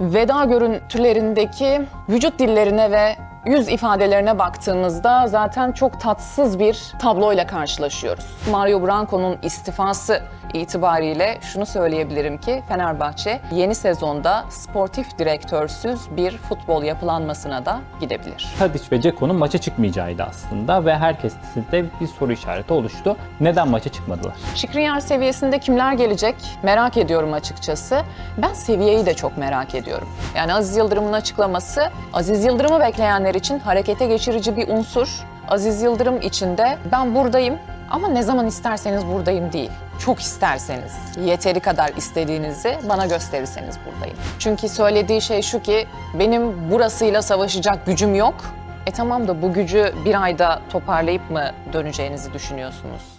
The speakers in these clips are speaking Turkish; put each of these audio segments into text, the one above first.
Veda görüntülerindeki vücut dillerine ve yüz ifadelerine baktığımızda zaten çok tatsız bir tabloyla karşılaşıyoruz. Mario Branco'nun istifası itibariyle şunu söyleyebilirim ki Fenerbahçe yeni sezonda sportif direktörsüz bir futbol yapılanmasına da gidebilir. Tadiç ve Ceko'nun maça çıkmayacağıydı aslında ve herkeste bir soru işareti oluştu. Neden maça çıkmadılar? Şikrinyar seviyesinde kimler gelecek merak ediyorum açıkçası. Ben seviyeyi de çok merak ediyorum. Yani Aziz Yıldırım'ın açıklaması Aziz Yıldırım'ı bekleyenler için harekete geçirici bir unsur. Aziz Yıldırım için de ben buradayım ama ne zaman isterseniz buradayım değil. Çok isterseniz, yeteri kadar istediğinizi bana gösterirseniz buradayım. Çünkü söylediği şey şu ki benim burasıyla savaşacak gücüm yok. E tamam da bu gücü bir ayda toparlayıp mı döneceğinizi düşünüyorsunuz?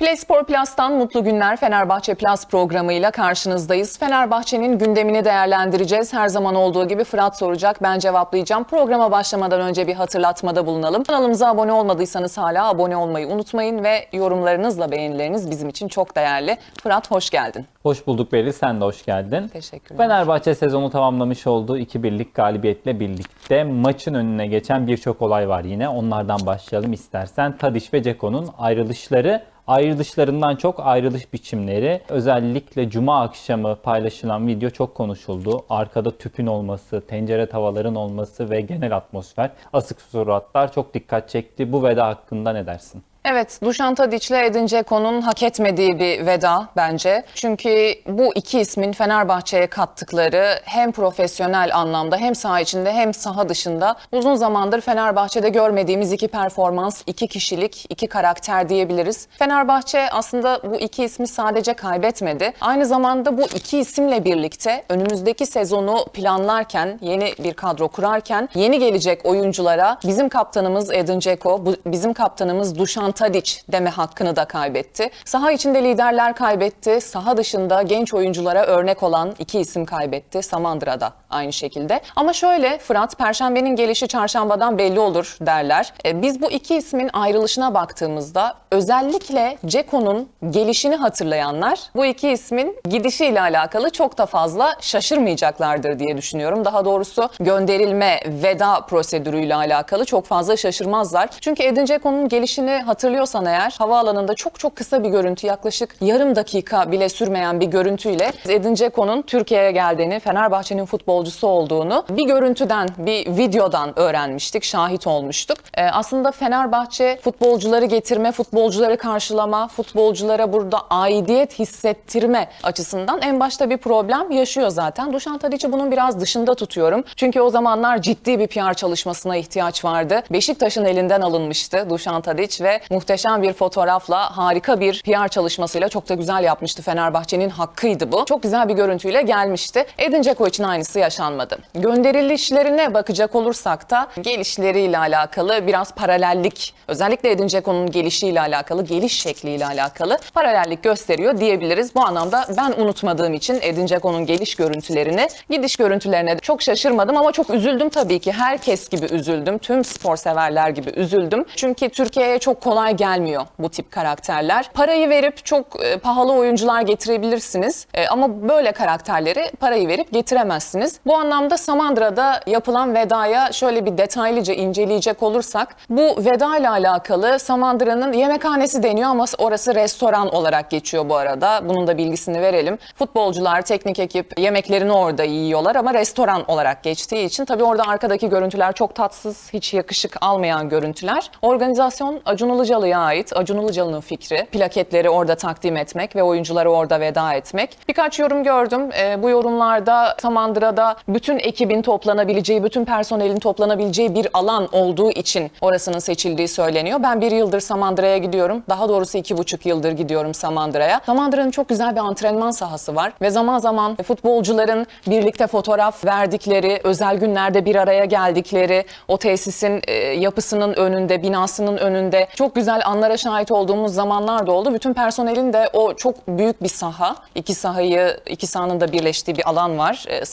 Play Spor Plus'tan mutlu günler Fenerbahçe Plus programıyla karşınızdayız. Fenerbahçe'nin gündemini değerlendireceğiz. Her zaman olduğu gibi Fırat soracak, ben cevaplayacağım. Programa başlamadan önce bir hatırlatmada bulunalım. Kanalımıza abone olmadıysanız hala abone olmayı unutmayın ve yorumlarınızla beğenileriniz bizim için çok değerli. Fırat hoş geldin. Hoş bulduk Beril, sen de hoş geldin. Teşekkürler. Fenerbahçe sezonu tamamlamış olduğu 2 birlik galibiyetle birlikte maçın önüne geçen birçok olay var yine. Onlardan başlayalım istersen. Tadiş ve Ceko'nun ayrılışları ayrılışlarından çok ayrılış biçimleri özellikle cuma akşamı paylaşılan video çok konuşuldu. Arkada tüpün olması, tencere tavaların olması ve genel atmosfer, asık suratlar çok dikkat çekti. Bu veda hakkında ne dersin? Evet, Dušan Tadić ile Edin Dzeko'nun hak etmediği bir veda bence. Çünkü bu iki ismin Fenerbahçe'ye kattıkları hem profesyonel anlamda hem saha içinde hem saha dışında uzun zamandır Fenerbahçe'de görmediğimiz iki performans, iki kişilik, iki karakter diyebiliriz. Fenerbahçe aslında bu iki ismi sadece kaybetmedi. Aynı zamanda bu iki isimle birlikte önümüzdeki sezonu planlarken, yeni bir kadro kurarken yeni gelecek oyunculara bizim kaptanımız Edin Dzeko, bizim kaptanımız Dušan Tadić deme hakkını da kaybetti. Saha içinde liderler kaybetti. Saha dışında genç oyunculara örnek olan iki isim kaybetti. Samandıra'da aynı şekilde. Ama şöyle Fırat, Perşembenin gelişi çarşambadan belli olur derler. E, biz bu iki ismin ayrılışına baktığımızda özellikle Ceko'nun gelişini hatırlayanlar bu iki ismin gidişiyle alakalı çok da fazla şaşırmayacaklardır diye düşünüyorum. Daha doğrusu gönderilme veda prosedürüyle alakalı çok fazla şaşırmazlar. Çünkü Edin Dzeko'nun gelişini hatırlıyorsan eğer havaalanında çok çok kısa bir görüntü yaklaşık yarım dakika bile sürmeyen bir görüntüyle Edin Dzeko'nun Türkiye'ye geldiğini, Fenerbahçe'nin futbolcusu olduğunu bir görüntüden, bir videodan öğrenmiştik, şahit olmuştuk. Ee, aslında Fenerbahçe futbolcuları getirme, futbolcuları karşılama, futbolculara burada aidiyet hissettirme açısından en başta bir problem yaşıyor zaten. Dušan Tadić'i bunun biraz dışında tutuyorum. Çünkü o zamanlar ciddi bir PR çalışmasına ihtiyaç vardı. Beşiktaş'ın elinden alınmıştı Dušan Tadić ve muhteşem bir fotoğrafla harika bir PR çalışmasıyla çok da güzel yapmıştı. Fenerbahçe'nin hakkıydı bu. Çok güzel bir görüntüyle gelmişti. Edin Dzeko için aynısı yaşanmadı. Gönderilişlerine bakacak olursak da gelişleriyle alakalı biraz paralellik, özellikle Edin Dzeko'nun gelişiyle alakalı, geliş şekliyle alakalı paralellik gösteriyor diyebiliriz. Bu anlamda ben unutmadığım için Edin Dzeko'nun geliş görüntülerini, gidiş görüntülerine çok şaşırmadım ama çok üzüldüm tabii ki. Herkes gibi üzüldüm. Tüm spor severler gibi üzüldüm. Çünkü Türkiye'ye çok kolay gelmiyor bu tip karakterler. Parayı verip çok e, pahalı oyuncular getirebilirsiniz. E, ama böyle karakterleri parayı verip getiremezsiniz. Bu anlamda Samandıra'da yapılan vedaya şöyle bir detaylıca inceleyecek olursak bu veda ile alakalı Samandıra'nın yemekhanesi deniyor ama orası restoran olarak geçiyor bu arada. Bunun da bilgisini verelim. Futbolcular, teknik ekip yemeklerini orada yiyorlar ama restoran olarak geçtiği için tabii orada arkadaki görüntüler çok tatsız, hiç yakışık almayan görüntüler. Organizasyon Acun Ilıcalı'ya ait. Acun Ilıcalı'nın fikri. Plaketleri orada takdim etmek ve oyuncuları orada veda etmek. Birkaç yorum gördüm. Ee, bu yorumlarda Samandıra'da bütün ekibin toplanabileceği, bütün personelin toplanabileceği bir alan olduğu için orasının seçildiği söyleniyor. Ben bir yıldır Samandıra'ya gidiyorum. Daha doğrusu iki buçuk yıldır gidiyorum Samandıra'ya. Samandıra'nın çok güzel bir antrenman sahası var ve zaman zaman futbolcuların birlikte fotoğraf verdikleri, özel günlerde bir araya geldikleri, o tesisin e, yapısının önünde, binasının önünde çok güzel anlara şahit olduğumuz zamanlar da oldu. Bütün personelin de o çok büyük bir saha, iki sahayı, iki sahanın da birleştiği bir alan var e.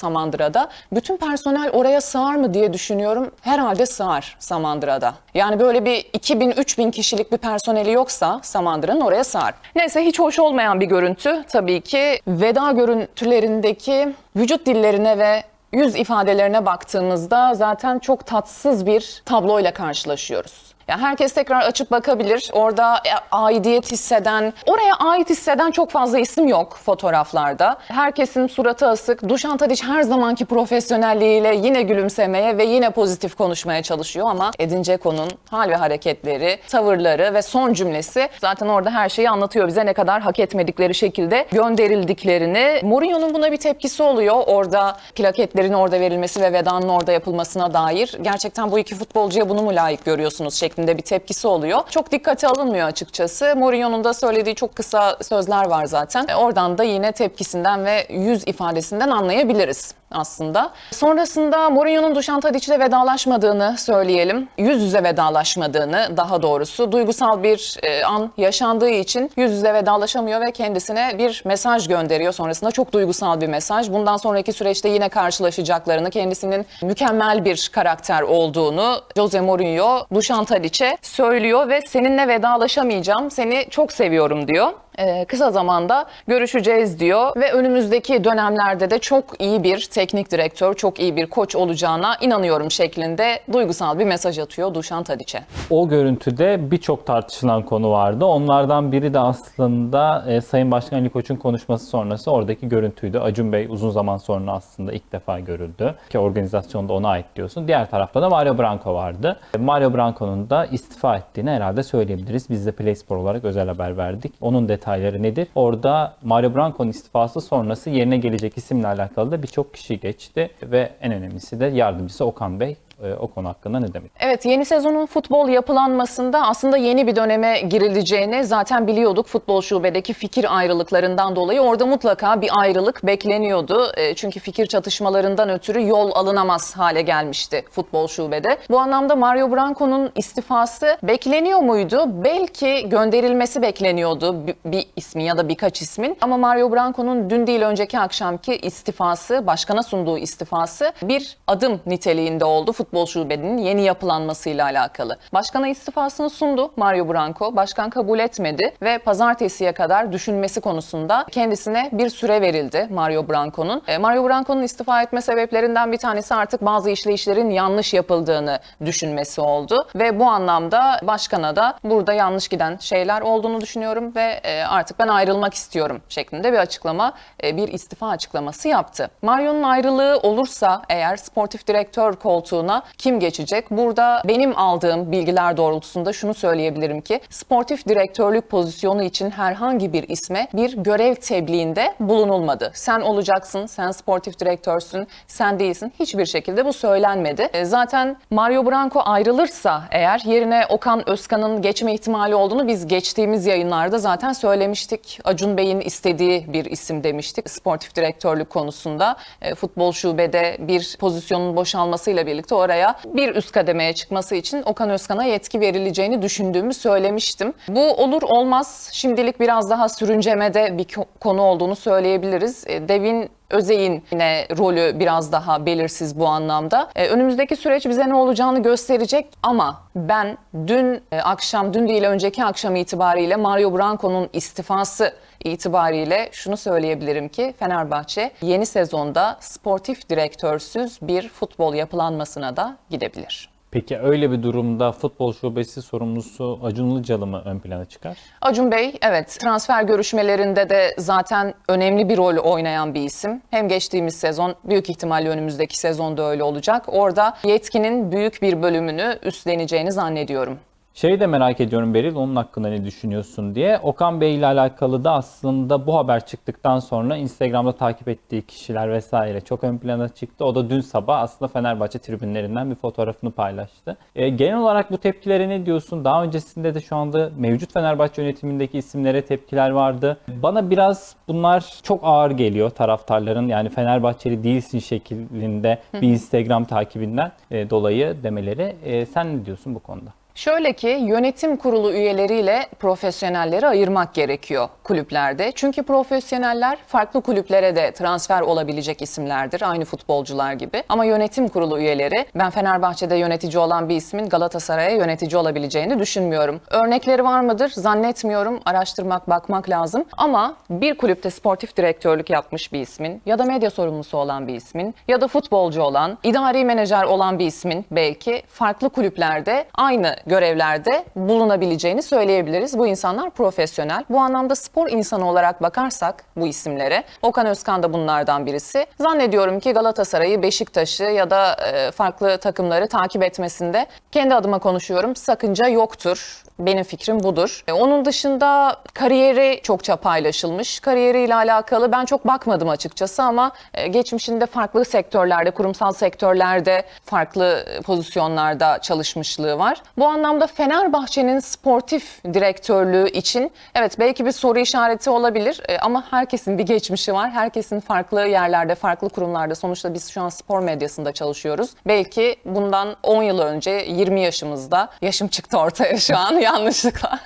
Samandıra'da. Bütün personel oraya sığar mı diye düşünüyorum. Herhalde sığar Samandıra'da. Yani böyle bir 2000-3000 kişilik bir personeli yoksa Samandıra'nın oraya sığar. Neyse hiç hoş olmayan bir görüntü tabii ki. Veda görüntülerindeki vücut dillerine ve yüz ifadelerine baktığımızda zaten çok tatsız bir tabloyla karşılaşıyoruz. Ya herkes tekrar açıp bakabilir. Orada e, aidiyet hisseden, oraya ait hisseden çok fazla isim yok fotoğraflarda. Herkesin suratı asık. Dušan Tadić her zamanki profesyonelliğiyle yine gülümsemeye ve yine pozitif konuşmaya çalışıyor ama Edin Dzeko'nun hal ve hareketleri, tavırları ve son cümlesi zaten orada her şeyi anlatıyor bize ne kadar hak etmedikleri şekilde gönderildiklerini. Mourinho'nun buna bir tepkisi oluyor. Orada plaketlerin orada verilmesi ve vedanın orada yapılmasına dair. Gerçekten bu iki futbolcuya bunu mu layık görüyorsunuz şeklinde bir tepkisi oluyor. Çok dikkate alınmıyor açıkçası. Mourinho'nun da söylediği çok kısa sözler var zaten. E, Oradan da yine tepkisinden ve yüz ifadesinden anlayabiliriz aslında. Sonrasında Mourinho'nun Dušan Tadić'le vedalaşmadığını söyleyelim. Yüz yüze vedalaşmadığını daha doğrusu. Duygusal bir e, an yaşandığı için yüz yüze vedalaşamıyor ve kendisine bir mesaj gönderiyor. Sonrasında çok duygusal bir mesaj. Bundan sonraki süreçte yine karşılaşacaklarını, kendisinin mükemmel bir karakter olduğunu Jose Mourinho Dušan Tadić'e söylüyor ve seninle vedalaşamayacağım, seni çok seviyorum diyor. Ee, kısa zamanda görüşeceğiz diyor ve önümüzdeki dönemlerde de çok iyi bir teknik direktör, çok iyi bir koç olacağına inanıyorum şeklinde duygusal bir mesaj atıyor Dušan Tadić'e. O görüntüde birçok tartışılan konu vardı. Onlardan biri de aslında e, Sayın Başkan Ali Koç'un konuşması sonrası oradaki görüntüydü. Acun Bey uzun zaman sonra aslında ilk defa görüldü. Ki organizasyonda ona ait diyorsun. Diğer tarafta da Mario Branco vardı. E, Mario Branco'nun da istifa ettiğini herhalde söyleyebiliriz. Biz de Play Spor olarak özel haber verdik. Onun detayları nedir? Orada Mario Branco'nun istifası sonrası yerine gelecek isimle alakalı da birçok kişi geçti. Ve en önemlisi de yardımcısı Okan Bey. E, O konu hakkında ne demek? Evet yeni sezonun futbol yapılanmasında aslında yeni bir döneme girileceğini zaten biliyorduk futbol şubedeki fikir ayrılıklarından dolayı. Orada mutlaka bir ayrılık bekleniyordu. E, Çünkü fikir çatışmalarından ötürü yol alınamaz hale gelmişti futbol şubede. Bu anlamda Mario Branco'nun istifası bekleniyor muydu? Belki gönderilmesi bekleniyordu bir, bir ismin ya da birkaç ismin. Ama Mario Branco'nun dün değil önceki akşamki istifası, başkana sunduğu istifası bir adım niteliğinde oldu futbol şubenin yeni yapılanmasıyla alakalı. Başkana istifasını sundu Mario Branco. Başkan kabul etmedi ve pazartesiye kadar düşünmesi konusunda kendisine bir süre verildi Mario Branco'nun. E, Mario Branco'nun istifa etme sebeplerinden bir tanesi artık bazı işleyişlerin yanlış yapıldığını düşünmesi oldu ve bu anlamda başkana da burada yanlış giden şeyler olduğunu düşünüyorum ve e, artık ben ayrılmak istiyorum şeklinde bir açıklama, e, bir istifa açıklaması yaptı. Mario'nun ayrılığı olursa eğer sportif direktör koltuğuna kim geçecek? Burada benim aldığım bilgiler doğrultusunda şunu söyleyebilirim ki sportif direktörlük pozisyonu için herhangi bir isme bir görev tebliğinde bulunulmadı. Sen olacaksın, sen sportif direktörsün, sen değilsin. Hiçbir şekilde bu söylenmedi. E, Zaten Mario Branco ayrılırsa eğer yerine Okan Özkan'ın geçme ihtimali olduğunu biz geçtiğimiz yayınlarda zaten söylemiştik. Acun Bey'in istediği bir isim demiştik sportif direktörlük konusunda. E, Futbol şubede bir pozisyonun boşalmasıyla birlikte oraya bir üst kademeye çıkması için Okan Özkan'a yetki verileceğini düşündüğümü söylemiştim. Bu olur olmaz şimdilik biraz daha sürüncemede bir ko- konu olduğunu söyleyebiliriz. E, Devin Özey'in yine rolü biraz daha belirsiz bu anlamda. Ee, önümüzdeki süreç bize ne olacağını gösterecek ama ben dün e, akşam, dün değil önceki akşam itibariyle Mario Branco'nun istifası itibariyle şunu söyleyebilirim ki Fenerbahçe yeni sezonda sportif direktörsüz bir futbol yapılanmasına da gidebilir. Peki öyle bir durumda futbol şubesi sorumlusu Acun Ilıcalı mı ön plana çıkar? Acun Bey evet transfer görüşmelerinde de zaten önemli bir rol oynayan bir isim. Hem geçtiğimiz sezon büyük ihtimalle önümüzdeki sezonda öyle olacak. Orada yetkinin büyük bir bölümünü üstleneceğini zannediyorum. Şeyi de merak ediyorum Beril, onun hakkında ne düşünüyorsun diye. Okan Bey ile alakalı da aslında bu haber çıktıktan sonra Instagram'da takip ettiği kişiler vesaire çok ön plana çıktı. O da dün sabah aslında Fenerbahçe tribünlerinden bir fotoğrafını paylaştı. E, genel olarak bu tepkilere ne diyorsun? Daha öncesinde de şu anda mevcut Fenerbahçe yönetimindeki isimlere tepkiler vardı. Bana biraz bunlar çok ağır geliyor taraftarların. Yani Fenerbahçeli değilsin şeklinde bir Instagram takibinden e, dolayı demeleri. E, sen ne diyorsun bu konuda? Şöyle ki yönetim kurulu üyeleriyle profesyonelleri ayırmak gerekiyor kulüplerde. Çünkü profesyoneller farklı kulüplere de transfer olabilecek isimlerdir. Aynı futbolcular gibi. Ama yönetim kurulu üyeleri ben Fenerbahçe'de yönetici olan bir ismin Galatasaray'a yönetici olabileceğini düşünmüyorum. Örnekleri var mıdır? Zannetmiyorum. Araştırmak, bakmak lazım. Ama bir kulüpte sportif direktörlük yapmış bir ismin ya da medya sorumlusu olan bir ismin ya da futbolcu olan, idari menajer olan bir ismin belki farklı kulüplerde aynı görevlerde bulunabileceğini söyleyebiliriz. Bu insanlar profesyonel. Bu anlamda spor insanı olarak bakarsak bu isimlere, Okan Özkan da bunlardan birisi. Zannediyorum ki Galatasaray'ı, Beşiktaş'ı ya da e, farklı takımları takip etmesinde kendi adıma konuşuyorum. Sakınca yoktur. Benim fikrim budur. E, Onun dışında kariyeri çokça paylaşılmış. Kariyeriyle alakalı ben çok bakmadım açıkçası ama e, geçmişinde farklı sektörlerde, kurumsal sektörlerde farklı pozisyonlarda çalışmışlığı var. Bu anlamda Fenerbahçe'nin sportif direktörlüğü için evet belki bir soru işareti olabilir e, ama herkesin bir geçmişi var. Herkesin farklı yerlerde, farklı kurumlarda sonuçta biz şu an spor medyasında çalışıyoruz. Belki bundan 10 yıl önce 20 yaşımızda yaşım çıktı ortaya şu an yanlışlıkla.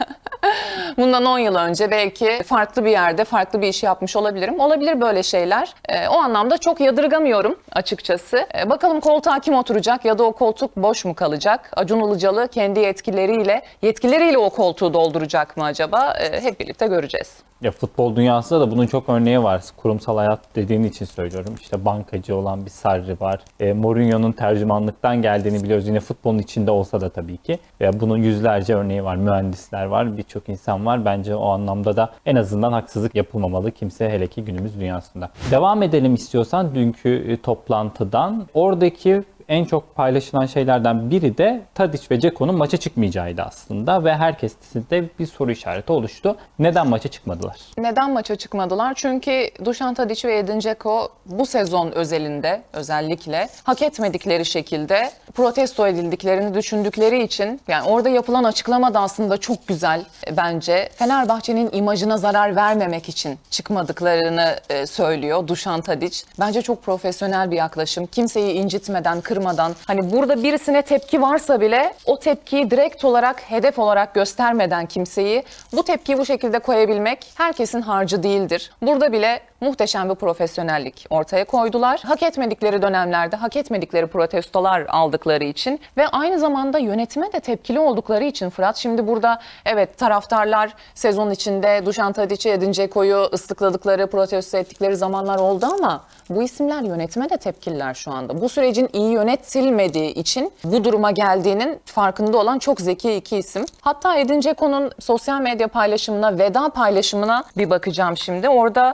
Bundan 10 yıl önce belki farklı bir yerde farklı bir iş yapmış olabilirim. Olabilir böyle şeyler. Ee, o anlamda çok yadırgamıyorum açıkçası. Ee, bakalım koltuğa kim oturacak ya da o koltuk boş mu kalacak? Acun Ilıcalı kendi yetkileriyle yetkileriyle o koltuğu dolduracak mı acaba? Ee, hep birlikte göreceğiz. Ya futbol dünyasında da bunun çok örneği var. Kurumsal hayat dediğin için söylüyorum. İşte bankacı olan bir Sarri var. E, Mourinho'nun tercümanlıktan geldiğini biliyoruz. Yine futbolun içinde olsa da tabii ki. Ve bunun yüzlerce örneği var. Mühendisler var. Birçok insan var. Bence o anlamda da en azından haksızlık yapılmamalı kimse hele ki günümüz dünyasında. Devam edelim istiyorsan dünkü e, toplantıdan. Oradaki en çok paylaşılan şeylerden biri de Tadic ve Ceko'nun maça çıkmayacağıydı aslında ve herkeste bir soru işareti oluştu. Neden maça çıkmadılar? Neden maça çıkmadılar? Çünkü Dušan Tadić ve Edin Dzeko bu sezon özelinde özellikle hak etmedikleri şekilde protesto edildiklerini düşündükleri için yani orada yapılan açıklama da aslında çok güzel bence. Fenerbahçe'nin imajına zarar vermemek için çıkmadıklarını e, söylüyor Dušan Tadić. Bence çok profesyonel bir yaklaşım. Kimseyi incitmeden, kırmadan hani burada birisine tepki varsa bile o tepkiyi direkt olarak hedef olarak göstermeden kimseyi bu tepkiyi bu şekilde koyabilmek herkesin harcı değildir. Burada bile muhteşem bir profesyonellik ortaya koydular. Hak etmedikleri dönemlerde hak etmedikleri protestolar aldıkları için ve aynı zamanda yönetime de tepkili oldukları için Fırat şimdi burada evet taraftarlar sezon içinde Dušan Tadić'i, Edin Dzeko'yu ıslıkladıkları, protesto ettikleri zamanlar oldu ama bu isimler yönetime de tepkililer şu anda. Bu sürecin iyi yönetilmediği için bu duruma geldiğinin farkında olan çok zeki iki isim. Hatta Edin Dzeko'nun sosyal medya paylaşımına, veda paylaşımına bir bakacağım şimdi. Orada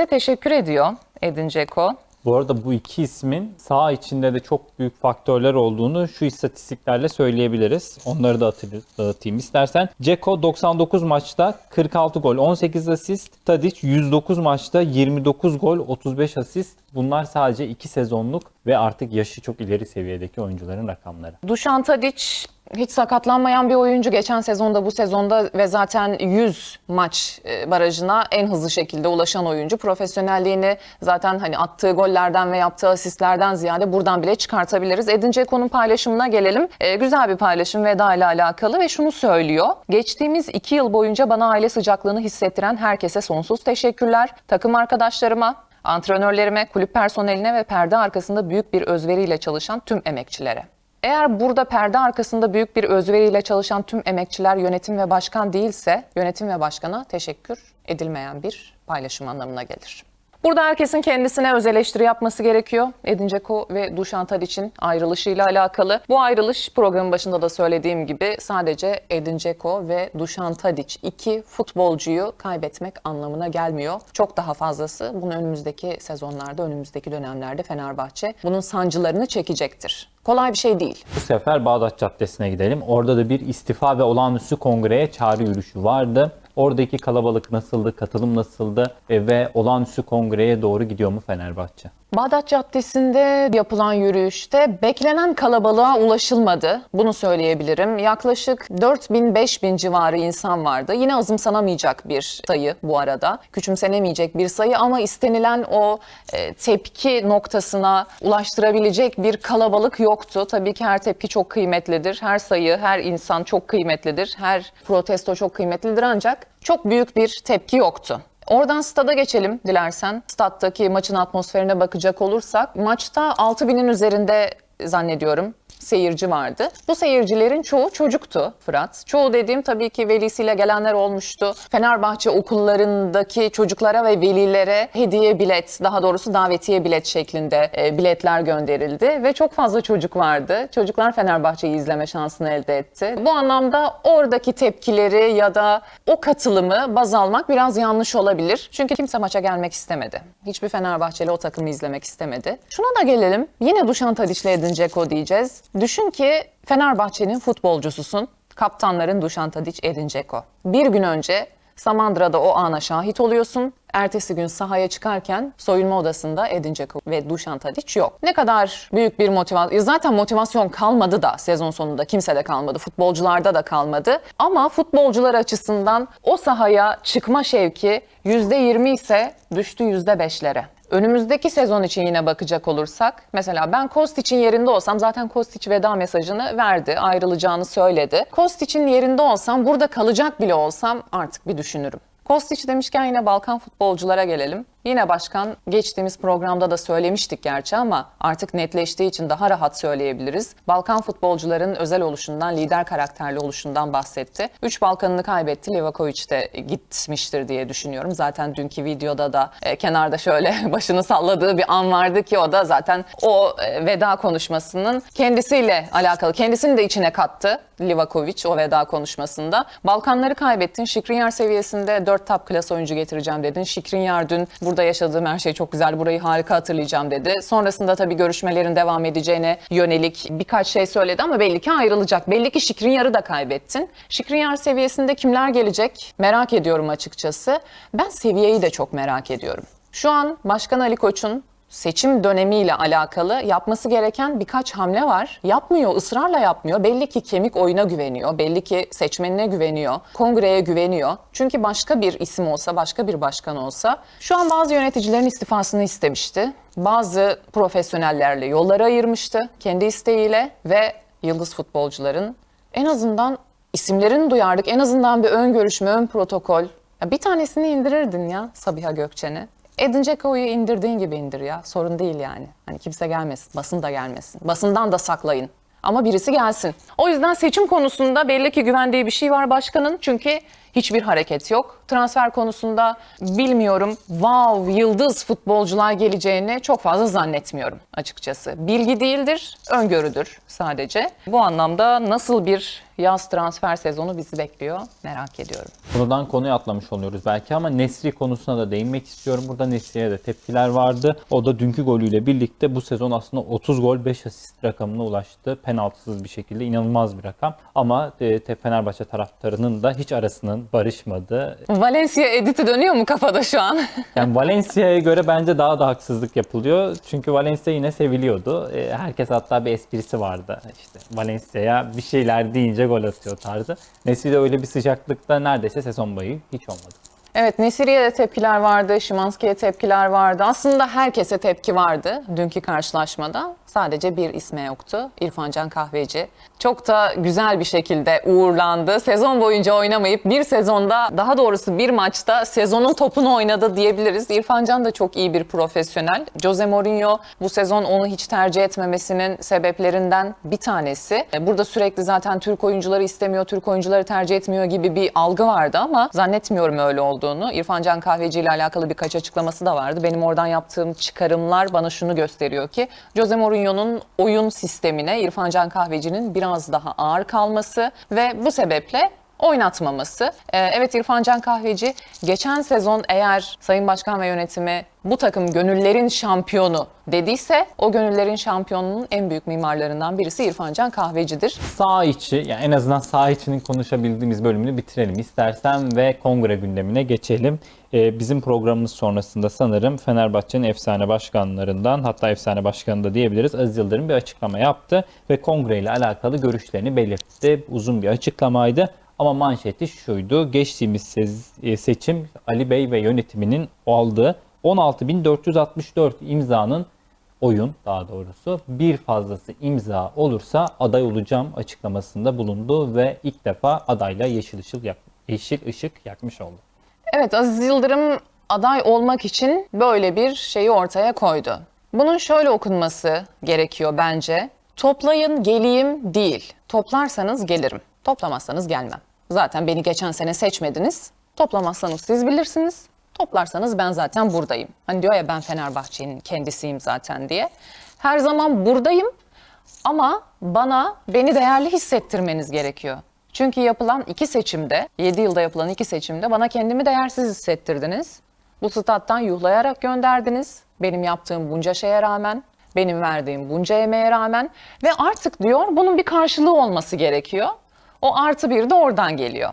herkese teşekkür ediyor Edin Dzeko. Bu arada bu iki ismin saha içinde de çok büyük faktörler olduğunu şu istatistiklerle söyleyebiliriz. Onları da hatırlatayım istersen. Ceko 99 maçta 46 gol, 18 asist. Tadic 109 maçta 29 gol, 35 asist. Bunlar sadece 2 sezonluk ve artık yaşı çok ileri seviyedeki oyuncuların rakamları. Dušan Tadić hiç sakatlanmayan bir oyuncu. Geçen sezonda bu sezonda ve zaten 100 maç e, barajına en hızlı şekilde ulaşan oyuncu. Profesyonelliğini zaten hani attığı gollerden ve yaptığı asistlerden ziyade buradan bile çıkartabiliriz. Edin Dzeko'nun paylaşımına gelelim. E, güzel bir paylaşım veda ile alakalı ve şunu söylüyor. Geçtiğimiz iki yıl boyunca bana aile sıcaklığını hissettiren herkese sonsuz teşekkürler. Takım arkadaşlarıma, antrenörlerime, kulüp personeline ve perde arkasında büyük bir özveriyle çalışan tüm emekçilere. Eğer burada perde arkasında büyük bir özveriyle çalışan tüm emekçiler yönetim ve başkan değilse, yönetim ve başkana teşekkür edilmeyen bir paylaşım anlamına gelir. Burada herkesin kendisine öz eleştiri yapması gerekiyor. Edin Dzeko ve Dušan Tadić'in ayrılışıyla alakalı. Bu ayrılış programın başında da söylediğim gibi sadece Edin Dzeko ve Dušan Tadić iki futbolcuyu kaybetmek anlamına gelmiyor. Çok daha fazlası bunun önümüzdeki sezonlarda, önümüzdeki dönemlerde Fenerbahçe bunun sancılarını çekecektir. Kolay bir şey değil. Bu sefer Bağdat Caddesi'ne gidelim. Orada da bir istifa ve olağanüstü kongreye çağrı yürüyüşü vardı. Oradaki kalabalık nasıldı, katılım nasıldı e, ve olağanüstü kongreye doğru gidiyor mu Fenerbahçe? Bağdat Caddesi'nde yapılan yürüyüşte beklenen kalabalığa ulaşılmadı. Bunu söyleyebilirim. Yaklaşık 4000-5000 civarı insan vardı. Yine azımsanamayacak bir sayı bu arada. Küçümsenemeyecek bir sayı ama istenilen o e, tepki noktasına ulaştırabilecek bir kalabalık yoktu. Tabii ki her tepki çok kıymetlidir. Her sayı, her insan çok kıymetlidir. Her protesto çok kıymetlidir ancak çok büyük bir tepki yoktu. Oradan stada geçelim dilersen. Stattaki maçın atmosferine bakacak olursak maçta 6000'in üzerinde zannediyorum seyirci vardı. Bu seyircilerin çoğu çocuktu Fırat. Çoğu dediğim tabii ki velisiyle gelenler olmuştu. Fenerbahçe okullarındaki çocuklara ve velilere hediye bilet, daha doğrusu davetiye bilet şeklinde e, biletler gönderildi ve çok fazla çocuk vardı. Çocuklar Fenerbahçe'yi izleme şansını elde etti. Bu anlamda oradaki tepkileri ya da o katılımı baz almak biraz yanlış olabilir. Çünkü kimse maça gelmek istemedi. Hiçbir Fenerbahçeli o takımı izlemek istemedi. Şuna da gelelim. Yine Dušan Tadić'le Edin Dzeko diyeceğiz. Düşün ki Fenerbahçe'nin futbolcususun. Kaptanların Dušan Tadić, Edin Dzeko. Bir gün önce Samandıra'da o ana şahit oluyorsun. Ertesi gün sahaya çıkarken soyunma odasında Edin Dzeko ve Dušan Tadić yok. Ne kadar büyük bir motivasyon, zaten motivasyon kalmadı da sezon sonunda kimse de kalmadı, futbolcularda da kalmadı. Ama futbolcular açısından o sahaya çıkma şevki %20 ise düştü %5'lere. Önümüzdeki sezon için yine bakacak olursak, mesela ben Kostic'in yerinde olsam zaten Kostic veda mesajını verdi, ayrılacağını söyledi. Kostic'in yerinde olsam, burada kalacak bile olsam artık bir düşünürüm. Kostic demişken yine Balkan futbolculara gelelim. Yine başkan geçtiğimiz programda da söylemiştik gerçi ama artık netleştiği için daha rahat söyleyebiliriz. Balkan futbolcuların özel oluşundan, lider karakterli oluşundan bahsetti. 3 Balkanını kaybetti. Livakovic de gitmiştir diye düşünüyorum. Zaten dünkü videoda da e, kenarda şöyle başını salladığı bir an vardı ki o da zaten o e, veda konuşmasının kendisiyle alakalı. Kendisini de içine kattı Livakovic o veda konuşmasında. Balkanları kaybettin. Şikrinyar seviyesinde 4 top klas oyuncu getireceğim dedin. Şikrinyar dün burada yaşadığım her şey çok güzel, burayı harika hatırlayacağım dedi. Sonrasında tabii görüşmelerin devam edeceğine yönelik birkaç şey söyledi ama belli ki ayrılacak. Belli ki Şikrinyar'ı da kaybettin. Şikrinyar seviyesinde kimler gelecek merak ediyorum açıkçası. Ben seviyeyi de çok merak ediyorum. Şu an Başkan Ali Koç'un seçim dönemiyle alakalı yapması gereken birkaç hamle var. Yapmıyor, ısrarla yapmıyor. Belli ki kemik oyuna güveniyor. Belli ki seçmenine güveniyor. Kongreye güveniyor. Çünkü başka bir isim olsa, başka bir başkan olsa şu an bazı yöneticilerin istifasını istemişti. Bazı profesyonellerle yolları ayırmıştı kendi isteğiyle ve yıldız futbolcuların en azından isimlerini duyardık. En azından bir ön görüşme, ön protokol. Ya bir tanesini indirirdin ya Sabiha Gökçen'i. Edin Dzeko'yu indirdiğin gibi indir ya. Sorun değil yani. Hani kimse gelmesin. Basın da gelmesin. Basından da saklayın. Ama birisi gelsin. O yüzden seçim konusunda belli ki güvendiği bir şey var başkanın. Çünkü hiçbir hareket yok. Transfer konusunda bilmiyorum. Wow, yıldız futbolcular geleceğini çok fazla zannetmiyorum açıkçası. Bilgi değildir, öngörüdür sadece. Bu anlamda nasıl bir yaz transfer sezonu bizi bekliyor merak ediyorum. Konudan konuya atlamış oluyoruz belki ama Nesri konusuna da değinmek istiyorum. Burada Nesri'ye de tepkiler vardı. O da dünkü golüyle birlikte bu sezon aslında 30 gol 5 asist rakamına ulaştı. Penaltısız bir şekilde inanılmaz bir rakam. Ama e, Fenerbahçe taraftarının da hiç arasının barışmadığı. Valencia editi dönüyor mu kafada şu an? Yani Valencia'ya göre bence daha da haksızlık yapılıyor. Çünkü Valencia yine seviliyordu. E, herkes hatta bir esprisi vardı. İşte Valencia'ya bir şeyler deyince gol atıyor tarzı. Nesri de öyle bir sıcaklıkta neredeyse sezon boyu hiç olmadı. Evet Nesiri'ye de tepkiler vardı, Şimanski'ye tepkiler vardı. Aslında herkese tepki vardı dünkü karşılaşmada. Sadece bir isme yoktu. İrfan Can Kahveci. Çok da güzel bir şekilde uğurlandı. Sezon boyunca oynamayıp bir sezonda daha doğrusu bir maçta sezonun topunu oynadı diyebiliriz. İrfan Can da çok iyi bir profesyonel. Jose Mourinho bu sezon onu hiç tercih etmemesinin sebeplerinden bir tanesi. Burada sürekli zaten Türk oyuncuları istemiyor, Türk oyuncuları tercih etmiyor gibi bir algı vardı ama zannetmiyorum öyle olduğunu. İrfan Can Kahveci ile alakalı birkaç açıklaması da vardı. Benim oradan yaptığım çıkarımlar bana şunu gösteriyor ki Jose Mourinho'nun oyun sistemine İrfan Can Kahveci'nin biraz daha ağır kalması ve bu sebeple oynatmaması. Ee, evet İrfan Can Kahveci geçen sezon eğer Sayın Başkan ve yönetimi bu takım gönüllerin şampiyonu dediyse o gönüllerin şampiyonunun en büyük mimarlarından birisi İrfan Can Kahveci'dir. Sağ içi, yani en azından sağ içinin konuşabildiğimiz bölümünü bitirelim istersen ve kongre gündemine geçelim. Ee, bizim programımız sonrasında sanırım Fenerbahçe'nin efsane başkanlarından hatta efsane başkanı da diyebiliriz Aziz Yıldırım bir açıklama yaptı ve kongre ile alakalı görüşlerini belirtti. Uzun bir açıklamaydı. Ama manşeti şuydu. Geçtiğimiz e, seçim Ali Bey ve yönetiminin aldığı 16.464 imzanın oyun daha doğrusu bir fazlası imza olursa aday olacağım açıklamasında bulundu ve ilk defa adayla yeşil ışık, yak- yeşil ışık yakmış oldu. Evet Aziz Yıldırım aday olmak için böyle bir şeyi ortaya koydu. Bunun şöyle okunması gerekiyor bence. Toplayın geleyim değil. Toplarsanız gelirim. Toplamazsanız gelmem. Zaten beni geçen sene seçmediniz. Toplamazsanız siz bilirsiniz. Toplarsanız ben zaten buradayım. Hani diyor ya ben Fenerbahçe'nin kendisiyim zaten diye. Her zaman buradayım ama bana beni değerli hissettirmeniz gerekiyor. Çünkü yapılan iki seçimde, 7 yılda yapılan iki seçimde bana kendimi değersiz hissettirdiniz. Bu stat'tan yuhlayarak gönderdiniz. Benim yaptığım bunca şeye rağmen, benim verdiğim bunca emeğe rağmen ve artık diyor bunun bir karşılığı olması gerekiyor. O artı bir de oradan geliyor.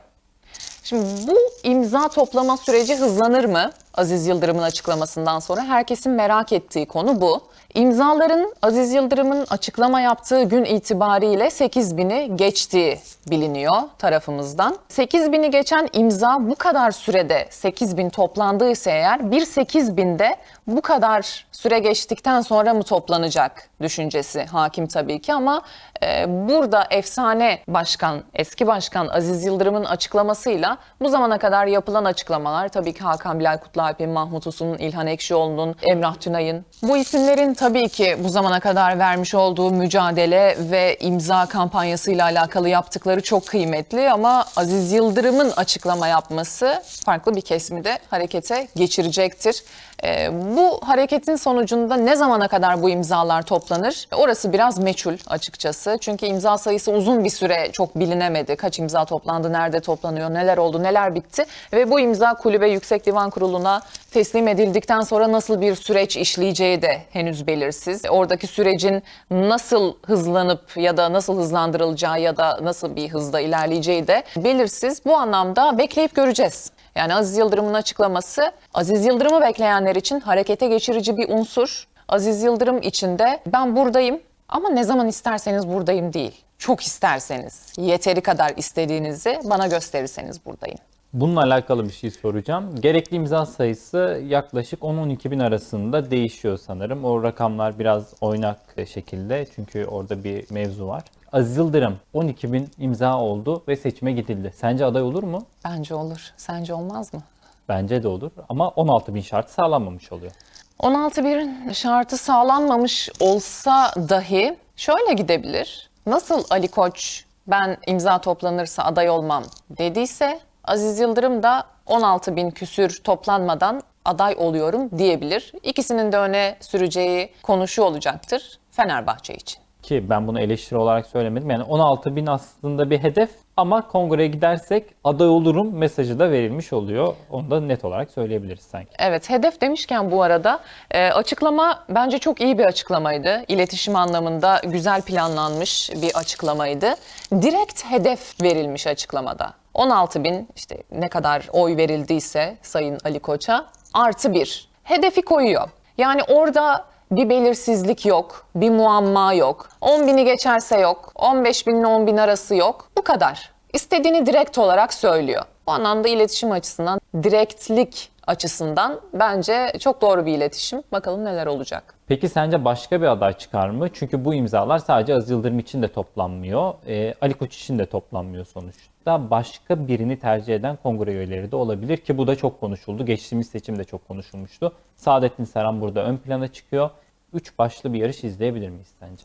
Şimdi bu imza toplama süreci hızlanır mı? Aziz Yıldırım'ın açıklamasından sonra herkesin merak ettiği konu bu. İmzaların Aziz Yıldırım'ın açıklama yaptığı gün itibariyle 8 bini geçtiği biliniyor tarafımızdan. 8 bini geçen imza bu kadar sürede 8 bin toplandıysa eğer bir 8 binde bu kadar süre geçtikten sonra mı toplanacak düşüncesi hakim tabii ki ama e, burada efsane başkan, eski başkan Aziz Yıldırım'ın açıklamasıyla bu zamana kadar yapılan açıklamalar tabii ki Hakan Bilal Kutlualp'in, Mahmut Uslu'nun, İlhan Ekşioğlu'nun, Emrah Tünay'ın bu isimlerin tabii ki bu zamana kadar vermiş olduğu mücadele ve imza kampanyasıyla alakalı yaptıkları çok kıymetli ama Aziz Yıldırım'ın açıklama yapması farklı bir kesimi de harekete geçirecektir. Ee, bu hareketin sonucunda ne zamana kadar bu imzalar toplanır? Orası biraz meçhul açıkçası. Çünkü imza sayısı uzun bir süre çok bilinemedi. Kaç imza toplandı, nerede toplanıyor, neler oldu, neler bitti. Ve bu imza kulübe Yüksek Divan Kurulu'na teslim edildikten sonra nasıl bir süreç işleyeceği de henüz belirsiz. Oradaki sürecin nasıl hızlanıp ya da nasıl hızlandırılacağı ya da nasıl bir hızda ilerleyeceği de belirsiz. Bu anlamda bekleyip göreceğiz. Yani Aziz Yıldırım'ın açıklaması Aziz Yıldırım'ı bekleyenler için harekete geçirici bir unsur. Aziz Yıldırım için de ben buradayım ama ne zaman isterseniz buradayım değil. Çok isterseniz, yeteri kadar istediğinizi bana gösterirseniz buradayım. Bununla alakalı bir şey soracağım. Gerekli imza sayısı yaklaşık 10-12 bin arasında değişiyor sanırım. O rakamlar biraz oynak şekilde çünkü orada bir mevzu var. Aziz Yıldırım 12 bin imza oldu ve seçime gidildi. Sence aday olur mu? Bence olur. Sence olmaz mı? Bence de olur ama 16 bin şartı sağlanmamış oluyor. 16 birin şartı sağlanmamış olsa dahi şöyle gidebilir. Nasıl Ali Koç ben imza toplanırsa aday olmam dediyse Aziz Yıldırım da 16 bin küsür toplanmadan aday oluyorum diyebilir. İkisinin de öne süreceği konu şu olacaktır Fenerbahçe için. Ki ben bunu eleştiri olarak söylemedim. Yani 16 bin aslında bir hedef ama kongreye gidersek aday olurum mesajı da verilmiş oluyor. Onu da net olarak söyleyebiliriz sanki. Evet, hedef demişken bu arada e, açıklama bence çok iyi bir açıklamaydı. İletişim anlamında güzel planlanmış bir açıklamaydı. Direkt hedef verilmiş açıklamada. 16 bin işte ne kadar oy verildiyse Sayın Ali Koç'a artı bir. Hedefi koyuyor. Yani orada bir belirsizlik yok, bir muamma yok. 10 bini geçerse yok, 15 bin ile 10 bin arası yok. Bu kadar. İstediğini direkt olarak söylüyor. Bu anlamda iletişim açısından, direktlik açısından bence çok doğru bir iletişim. Bakalım neler olacak. Peki sence başka bir aday çıkar mı? Çünkü bu imzalar sadece Aziz Yıldırım için de toplanmıyor. Ee, Ali Koç için de toplanmıyor sonuçta. Başka birini tercih eden kongre üyeleri de olabilir ki bu da çok konuşuldu. Geçtiğimiz seçimde çok konuşulmuştu. Saadettin Saran burada ön plana çıkıyor. Üç başlı bir yarış izleyebilir miyiz sence?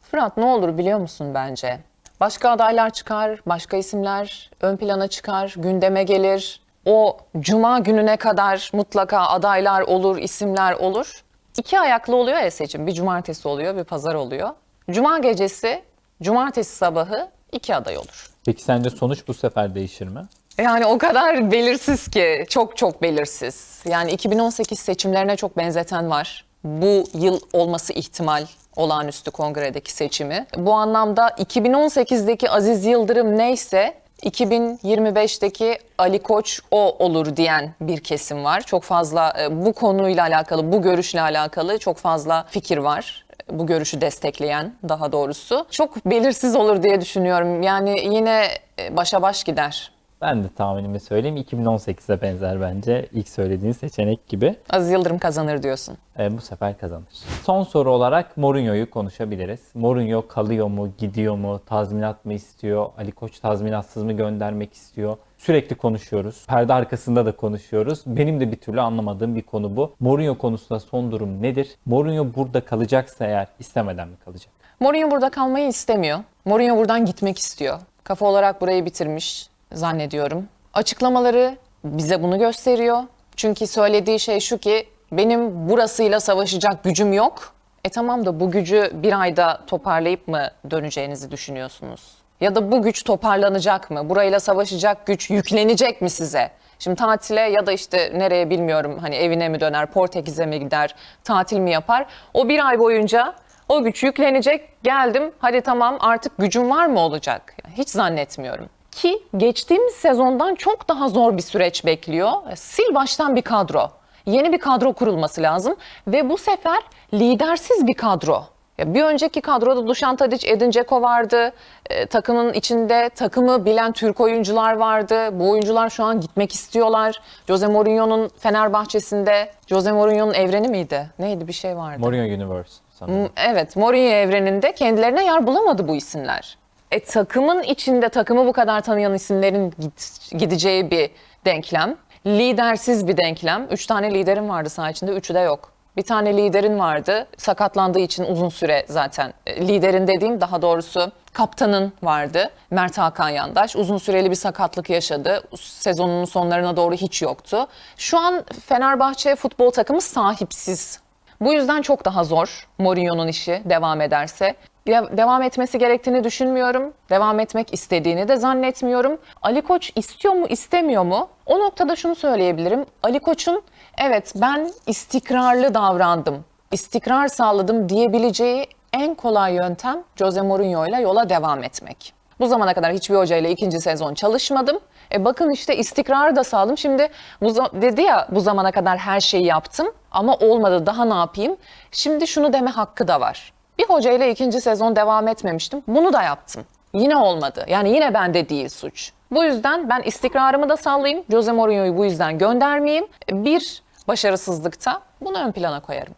Fırat ne olur biliyor musun bence? Başka adaylar çıkar, başka isimler ön plana çıkar, gündeme gelir. O cuma gününe kadar mutlaka adaylar olur, isimler olur. İki ayaklı oluyor ya seçim. Bir cumartesi oluyor, bir pazar oluyor. Cuma gecesi, cumartesi sabahı iki aday olur. Peki sence sonuç bu sefer değişir mi? Yani o kadar belirsiz ki çok çok belirsiz. Yani 2018 seçimlerine çok benzeten var. Bu yıl olması ihtimal olağanüstü kongredeki seçimi. Bu anlamda 2018'deki Aziz Yıldırım neyse 2025'teki Ali Koç o olur diyen bir kesim var. Çok fazla e, bu konuyla alakalı, bu görüşle alakalı çok fazla fikir var. Bu görüşü destekleyen daha doğrusu. Çok belirsiz olur diye düşünüyorum. Yani yine e, başa baş gider. Ben de tahminimi söyleyeyim. 2018'e benzer bence. İlk söylediğin seçenek gibi. Aziz Yıldırım kazanır diyorsun. E, bu sefer kazanır. Son soru olarak Mourinho'yu konuşabiliriz. Mourinho kalıyor mu, gidiyor mu, tazminat mı istiyor, Ali Koç tazminatsız mı göndermek istiyor? Sürekli konuşuyoruz. Perde arkasında da konuşuyoruz. Benim de bir türlü anlamadığım bir konu bu. Mourinho konusunda son durum nedir? Mourinho burada kalacaksa eğer istemeden mi kalacak? Mourinho burada kalmayı istemiyor. Mourinho buradan gitmek istiyor. Kafa olarak burayı bitirmiş zannediyorum. Açıklamaları bize bunu gösteriyor. Çünkü söylediği şey şu ki benim burasıyla savaşacak gücüm yok. E tamam da bu gücü bir ayda toparlayıp mı döneceğinizi düşünüyorsunuz? Ya da bu güç toparlanacak mı? Burayla savaşacak güç yüklenecek mi size? Şimdi tatile ya da işte nereye bilmiyorum hani evine mi döner, Portekiz'e mi gider, tatil mi yapar? O bir ay boyunca o güç yüklenecek. Geldim hadi tamam artık gücüm var mı olacak? Hiç zannetmiyorum. Ki geçtiğimiz sezondan çok daha zor bir süreç bekliyor. Sil baştan bir kadro. Yeni bir kadro kurulması lazım ve bu sefer lidersiz bir kadro. Ya bir önceki kadroda Dušan Tadić, Edin Dzeko vardı. E, takımın içinde takımı bilen Türk oyuncular vardı. Bu oyuncular şu an gitmek istiyorlar. Jose Mourinho'nun Fenerbahçe'sinde, Jose Mourinho'nun evreni miydi? Neydi bir şey vardı. Mourinho Universe sanırım. Evet, Mourinho evreninde kendilerine yer bulamadı bu isimler. E, takımın içinde takımı bu kadar tanıyan isimlerin git- gideceği bir denklem. Lidersiz bir denklem. Üç tane liderin vardı saha içinde, üçü de yok. Bir tane liderin vardı. Sakatlandığı için uzun süre zaten. e, Liderin dediğim daha doğrusu kaptanın vardı. Mert Hakan Yandaş. Uzun süreli bir sakatlık yaşadı. Sezonun sonlarına doğru hiç yoktu. Şu an Fenerbahçe futbol takımı sahipsiz. Bu yüzden çok daha zor Mourinho'nun işi devam ederse. Devam etmesi gerektiğini düşünmüyorum. Devam etmek istediğini de zannetmiyorum. Ali Koç istiyor mu, istemiyor mu? O noktada şunu söyleyebilirim. Ali Koç'un evet ben istikrarlı davrandım, istikrar sağladım diyebileceği en kolay yöntem Jose Mourinho ile yola devam etmek. Bu zamana kadar hiçbir hocayla ikinci sezon çalışmadım. E bakın işte istikrarı da sağladım. Şimdi bu, dedi ya bu zamana kadar her şeyi yaptım ama olmadı daha ne yapayım? Şimdi şunu deme hakkı da var. Bir hocayla ikinci sezon devam etmemiştim. Bunu da yaptım. Yine olmadı. Yani yine bende değil suç. Bu yüzden ben istikrarımı da sağlayayım. Jose Mourinho'yu bu yüzden göndermeyeyim. Bir başarısızlıkta bunu ön plana koyarım.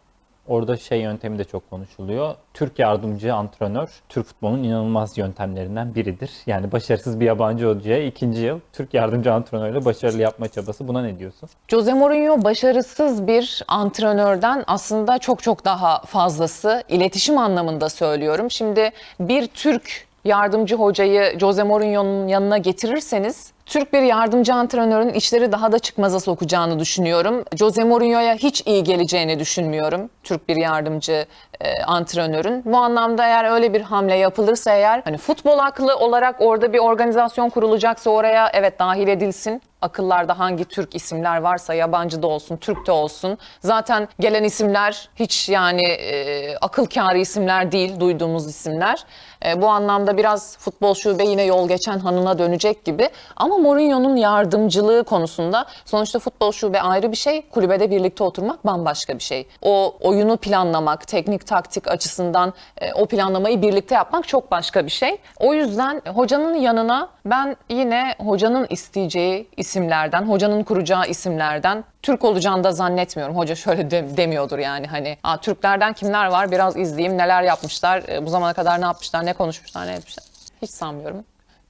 Orada şey yöntemi de çok konuşuluyor. Türk yardımcı antrenör, Türk futbolunun inanılmaz yöntemlerinden biridir. Yani başarısız bir yabancı hocaya ikinci yıl Türk yardımcı antrenörle başarılı yapma çabası. Buna ne diyorsun? Jose Mourinho başarısız bir antrenörden aslında çok çok daha fazlası iletişim anlamında söylüyorum. Şimdi bir Türk yardımcı hocayı Jose Mourinho'nun yanına getirirseniz Türk bir yardımcı antrenörün işleri daha da çıkmaza sokacağını düşünüyorum. Jose Mourinho'ya hiç iyi geleceğini düşünmüyorum. Türk bir yardımcı e, antrenörün. Bu anlamda eğer öyle bir hamle yapılırsa eğer hani futbol aklı olarak orada bir organizasyon kurulacaksa oraya evet dahil edilsin. Akıllarda hangi Türk isimler varsa yabancı da olsun, Türk de olsun. Zaten gelen isimler hiç yani e, akıl kârı isimler değil, duyduğumuz isimler. E, bu anlamda biraz futbol şube yine yol geçen hanına dönecek gibi. Ama Mourinho'nun yardımcılığı konusunda sonuçta futbol şube ayrı bir şey, kulübede birlikte oturmak bambaşka bir şey. O oyunu planlamak, teknik taktik açısından e, o planlamayı birlikte yapmak çok başka bir şey. O yüzden hocanın yanına ben yine hocanın isteyeceği isimlerden, hocanın kuracağı isimlerden Türk olacağını da zannetmiyorum. Hoca şöyle de- demiyordur yani hani Aa, Türklerden kimler var biraz izleyeyim neler yapmışlar, e, bu zamana kadar ne yapmışlar, ne konuşmuşlar, ne etmişler. Hiç sanmıyorum.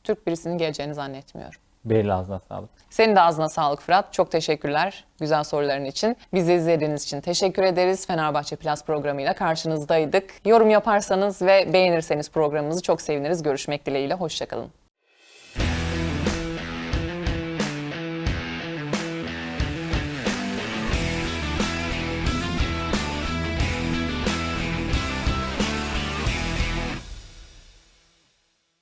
Türk birisinin geleceğini zannetmiyorum. Beril ağzına sağlık. Senin de ağzına sağlık Fırat. Çok teşekkürler güzel soruların için. Bizi izlediğiniz için teşekkür ederiz. Fenerbahçe Plus programıyla karşınızdaydık. Yorum yaparsanız ve beğenirseniz programımızı çok seviniriz. Görüşmek dileğiyle. Hoşçakalın.